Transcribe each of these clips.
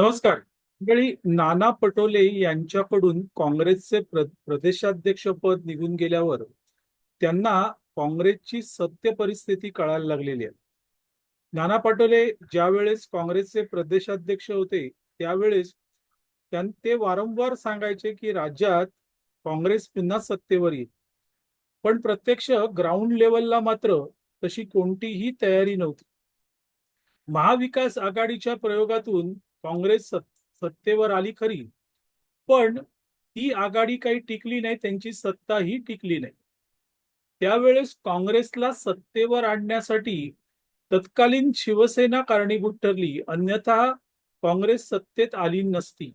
नमस्कार. मंडळी नाना पटोले यांच्याकडून काँग्रेसचे प्र प्रदेशाध्यक्ष पद निघून गेल्यावर त्यांना काँग्रेसची सत्य परिस्थिती कळायला लागलेली आहे. नाना पटोले ज्यावेळेस काँग्रेसचे प्रदेशाध्यक्ष होते त्यावेळेस त्यां ते वारंवार सांगायचे की राज्यात काँग्रेस पुन्हा सत्तेवर येईल. पण प्रत्यक्ष ग्राउंड लेवलला मात्र तशी कोणतीही तयारी नव्हती. महाविकास आघाडीच्या प्रयोगातून काँग्रेस सत्तेवर आली खरी. पण ती आघाडी काही टिकली नाही त्यांची सत्ताही टिकली नाही. त्यावेळेस काँग्रेसला सत्तेवर आणण्यासाठी तत्कालीन शिवसेना कारणीभूत ठरली अन्यथा काँग्रेस सत्तेत आली नसती.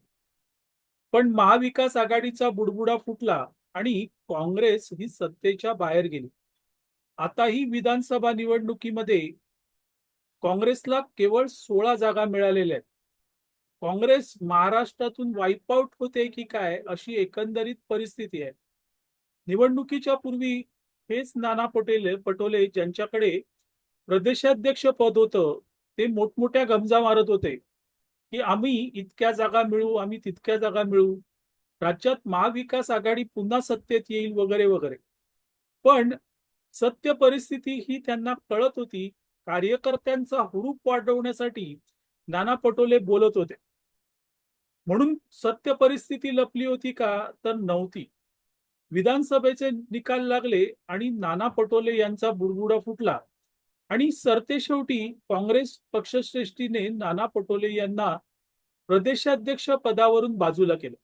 पण महाविकास आघाडीचा बुडबुडा फुटला आणि काँग्रेस ही सत्तेच्या बाहेर गेली. आता ही विधानसभा निवडणुकीमध्ये काँग्रेसला केवळ सोळा जागा मिळालेल्या आहेत. काँग्रेस महाराष्ट्रातून वाईपआउट होते की काय अशी एकंदरीत परिस्थिती आहे. निवडणुकीच्या पूर्वी हेच नाना पटेल पटोले ज्यांच्याकडे प्रदेशाध्यक्ष पद होतं ते मोठमोठ्या गमजा मारत होते की आम्ही इतक्या जागा मिळू आम्ही तितक्या जागा मिळू. राज्यात महाविकास आघाडी पुन्हा सत्तेत येईल वगैरे वगैरे. पण सत्य परिस्थिती ही त्यांना कळत होती. कार्यकर्त्यांचा हुरूप वाढवण्यासाठी नाना पटोले बोलत होते. म्हणून सत्य परिस्थिती लपली होती का तर नव्हती. विधानसभेचे निकाल लागले आणि नाना पटोले यांचा बुडबुडा फुटला आणि सरतेशेवटी काँग्रेस पक्षश्रेष्ठीने नाना पटोले यांना प्रदेशाध्यक्ष पदावरून बाजूला केलं.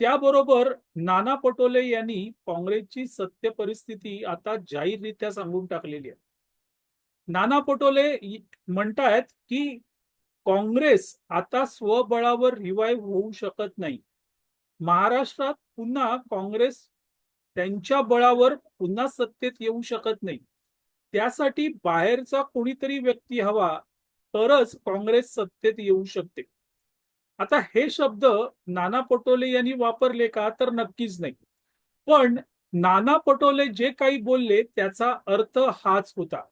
त्याबरोबर नाना पटोले यांनी काँग्रेसची सत्य परिस्थिती आता जाहीररित्या सांगून टाकलेली आहे. नाना पटोले म्हणतायत की काँग्रेस आता स्वबळावर रिवाईव्ह होऊ शकत नाही. महाराष्ट्रात पुन्हा काँग्रेस त्यांच्या बळावर पुन्हा सत्तेत येऊ शकत नाही. त्यासाठी बाहेरचा कोणीतरी व्यक्ती हवा तरच काँग्रेस सत्तेत येऊ शकते. आता हे शब्द नाना पटोले यांनी वापरले का तर नक्कीच नाही. पण नाना पटोले जे काही बोलले त्याचा अर्थ हाच होता.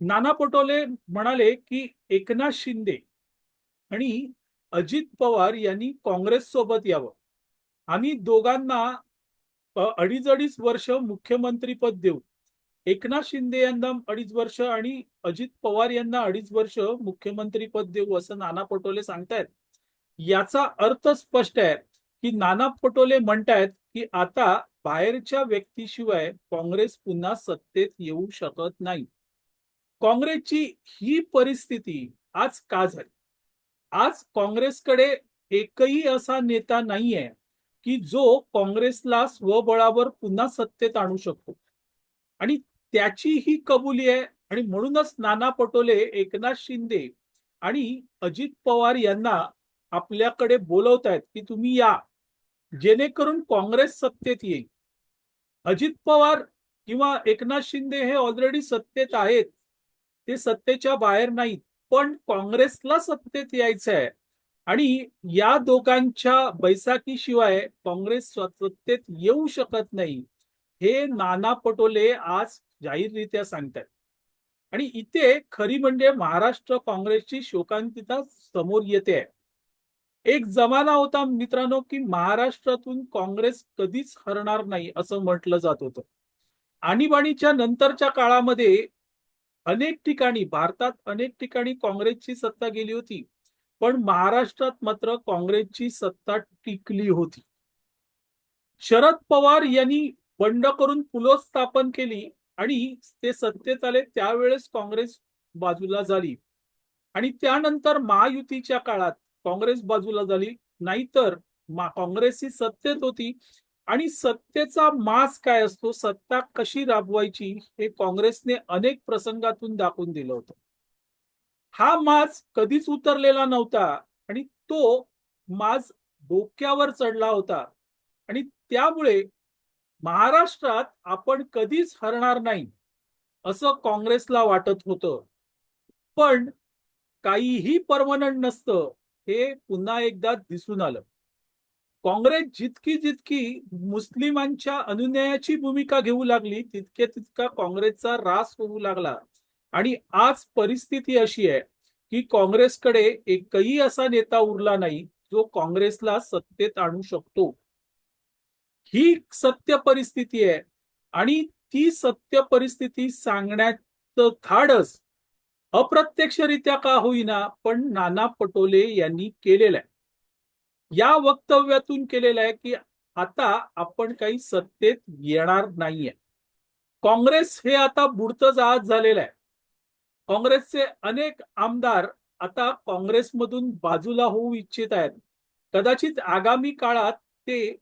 नाना पटोले म्हणाले की एकनाथ शिंदे आणि अजित पवार यांनी काँग्रेस सोबत यावं. आम्ही दोघांना अडीच अडीच वर्ष मुख्यमंत्रीपद देऊ एकनाथ शिंदे यांना अडीच वर्ष आणि अजित पवार यांना अडीच वर्ष मुख्यमंत्री पद देऊ असं नाना पटोले सांगतायत. याचा अर्थ स्पष्ट आहे की नाना पटोले म्हणतायत की आता बाहेरच्या व्यक्तीशिवाय काँग्रेस पुन्हा सत्तेत येऊ शकत नाही. काँग्रेसची ही परिस्थिती आज का झाली? आज काँग्रेसकडे एकही असा नेता नाहीये की जो काँग्रेसला स्वबळावर पुन्हा सत्तेत आणू शकतो. आणि त्याची ही कबुली आहे आणि म्हणूनच नाना पटोले एकनाथ शिंदे आणि अजित पवार यांना आपल्याकडे बोलवत आहेत की तुम्ही या जेणेकरून काँग्रेस सत्तेत येईल. अजित पवार किंवा एकनाथ शिंदे हे ऑलरेडी सत्तेत आहेत. ते सत्तेच्या बाहेर नाहीत. पण काँग्रेसला सत्तेत यायचं आहे आणि या दोघांच्या बैसाकीशिवाय काँग्रेस सत्तेत येऊ शकत नाही हे नाना पटोले आज जाहीररित्या सांगतात आणि इथे खरी म्हणजे महाराष्ट्र काँग्रेसची शोकांतिता समोर येते. आहे एक जमाना होता मित्रांनो की महाराष्ट्रातून काँग्रेस कधीच हरणार नाही असं म्हटलं जात होतं. आणीबाणीच्या नंतरच्या काळामध्ये अनेक ठिकाणी भारतात अनेक ठिकाणी काँग्रेसची सत्ता गेली होती पण महाराष्ट्रात मात्र काँग्रेसची सत्ता टिकली होती. शरद पवार यांनी बंड करून पुलोत्स्थापन केली आणि ते सत्तेत आले त्यावेळेस काँग्रेस बाजूला झाली. आणि त्यानंतर महायुतीच्या काळात काँग्रेस बाजूला झाली नाहीतर काँग्रेस ही सत्तेत होती आणि सत्तेचा मास काय असतो? सत्ता कशी राबवायची? हे काँग्रेसने अनेक प्रसंगातून दाखवून दिलं होतं. हा माज कधीच उतरलेला नव्हता आणि तो माज डोक्यावर चढला होता. आणि त्यामुळे महाराष्ट्रात आपण कधीच हरणार नाही असं काँग्रेसला वाटत होतं. पण काहीही परमनंट नसतं हे पुन्हा एकदा दिसून आलं. काँग्रेस जितकी जितकी मुस्लिमांच्या अनुनयाची भूमिका घेऊ लागली तितके तितका काँग्रेसचा रास होऊ लागला. आणि आज परिस्थिती अशी आहे की काँग्रेसकडे एकही असा नेता उरला नाही जो काँग्रेसला सत्तेत आणू शकतो. ही सत्य परिस्थिती आहे आणि ती सत्य परिस्थिती सांगण्याचं धाडस अप्रत्यक्षरित्या का होईना पण नाना पटोले यांनी केलेलं आहे. या वक्तव्यातून केलेलं आहे की आता आपण काही सत्तेत येणार नाहीये. काँग्रेस हे आता बुडतं जहाज झालेलं आहे. काँग्रेसचे अनेक आमदार आता काँग्रेसमधून बाजूला होऊ इच्छित आहेत. कदाचित आगामी काळात ते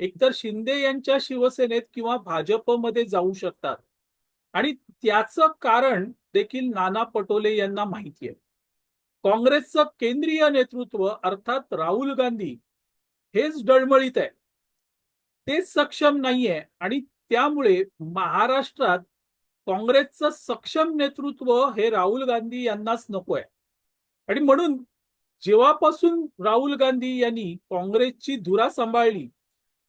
एकतर शिंदे यांच्या शिवसेनेत किंवा भाजपमध्ये जाऊ शकतात. आणि त्याचं कारण देखील नाना पटोले यांना माहिती आहे. काँग्रेसचं केंद्रीय नेतृत्व अर्थात राहुल गांधी हेच डळमळीत आहे. ते सक्षम नाहीये आणि त्यामुळे महाराष्ट्रात काँग्रेसचं सक्षम नेतृत्व हे राहुल गांधी यांनाच नको आहे आणि म्हणून जेव्हापासून राहुल गांधी यांनी काँग्रेसची धुरा सांभाळली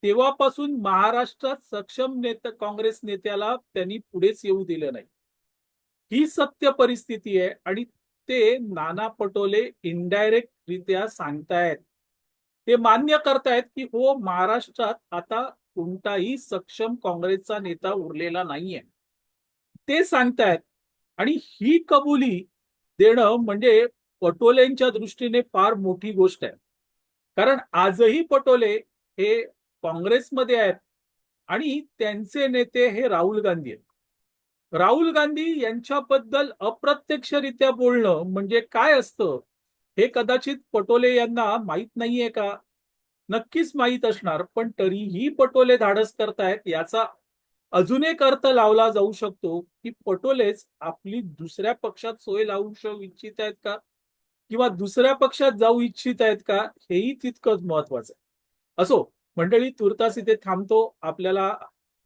तेव्हापासून महाराष्ट्रात सक्षम नेता काँग्रेस नेत्याला त्यांनी पुढेच येऊ दिलं नाही. ही सत्य परिस्थिती आहे आणि ते नाना पटोले इनडायरेक्ट रित्या सांगतायत. ते मान्य करतायत की हो महाराष्ट्रात आता कोणताही सक्षम काँग्रेसचा नेता उरलेला नाहीये. ते सांगतायत आणि ही कबुली देणं म्हणजे पटोलेंच्या दृष्टीने फार मोठी गोष्ट आहे. कारण आजही पटोले हे काँग्रेसमध्ये आहेत आणि त्यांचे नेते हे राहुल गांधी आहेत. राहुल गांधी यांच्याबद्दल अप्रत्यक्षरित्या बोलणं म्हणजे काय असतं हे कदाचित पटोले यांना माहीत नाहीये का? नक्कीच माहीत असणार पण तरीही पटोले धाडस करतायत याचा अजून एक अर्थ लावला जाऊ शकतो की पटोलेच आपली दुसऱ्या पक्षात सोय लावू इच्छित आहेत का? किंवा दुसऱ्या पक्षात जाऊ इच्छित आहेत का? हेही तितकंच महत्वाचं आहे. असो मंडळी तुर्तास इथे थांबतो. आपल्याला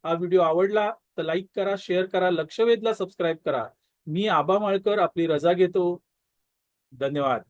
हा व्हिडिओ आवडला तर लाईक करा शेअर करा लक्षवेधला सबस्क्राईब करा. मी आबा माळकर आपली रजा घेतो. धन्यवाद.